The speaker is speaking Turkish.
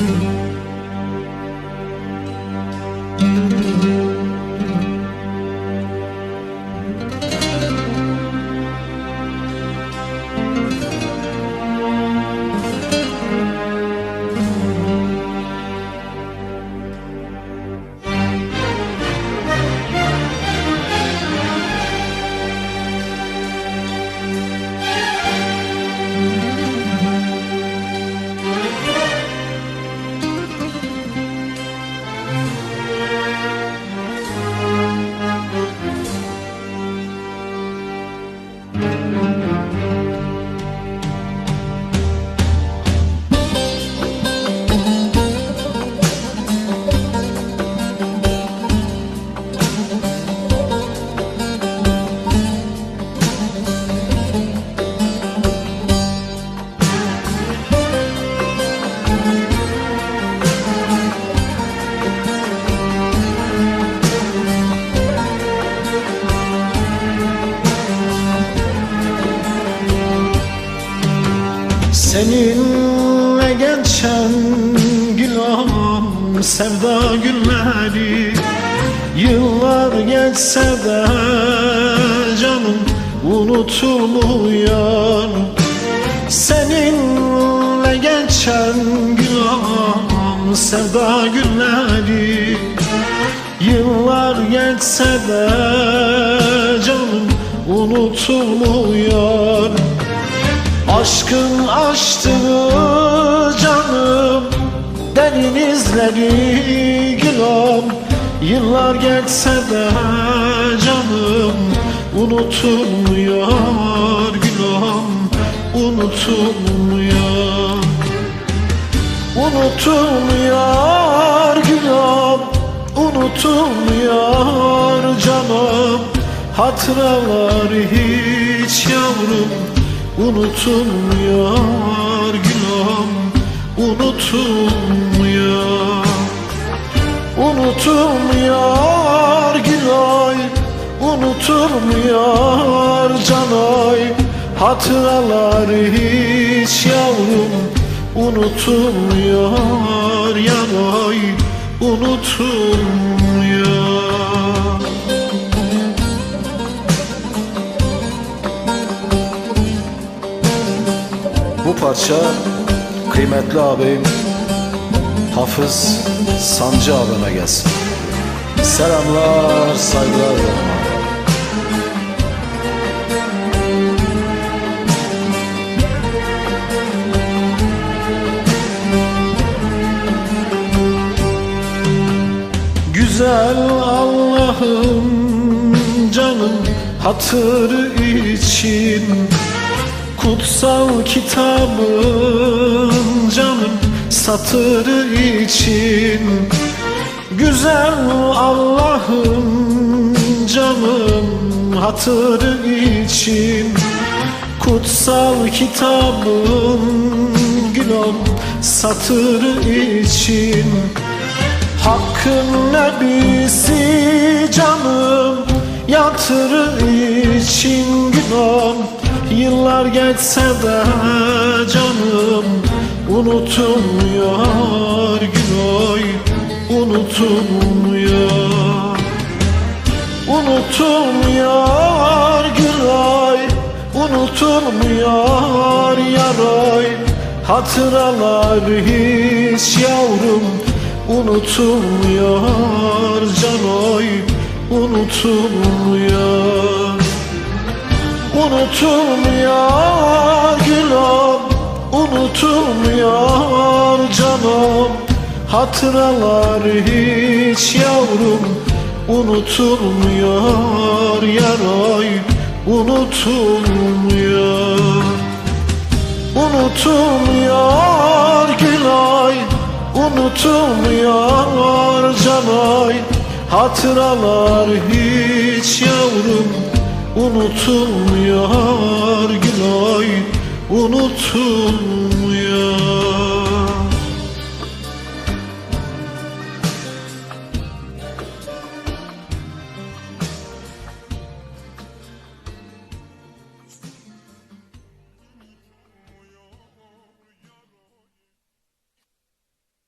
Mm-hmm. Seninle geçen günahım sevda günleri. Yıllar geçse de canım unutulmuyor. Seninle geçen günahım sevda günleri. Yıllar geçse de canım unutulmuyor Aşkın açtığı canım Denizleri gülüm Yıllar geçse de canım Unutulmuyor gülüm Unutulmuyor. Unutulmuyor gülüm Unutulmuyor canım. Hatıralar hiç yavrum Unutulmuyor gülüm Unutulmuyor. Unutulmuyor gülay Unutulmuyor canay. Hatıralar hiç yavrum Unutulmuyor yanay. Unutulmuyor Bu parça kıymetli abim Hafız Sancı abime gelsin. Selamlar, saygılar. Güzel Allah'ım canım hatırı için Kutsal kitabın canım satırı için. Güzel Allah'ım canım hatırı için. Kutsal kitabın gülüm satırı için. Hakkın nebisi canım yatırı için günah Yıllar geçse de canım unutulmuyor günah Unutulmuyor Unutulmuyor günah Unutulmuyor yaray Hatıralar hiç yavrum Unutulmuyor canoy Unutulmuyor Unutulmuyor gülüm Unutulmuyor canım. Hatıralar hiç yavrum Unutulmuyor yaray Unutulmuyor. Unutulmuyor Gülay Unutulmuyor Canay Hatıralar hiç yavrum Unutulmuyor Gülay Unutulmuyor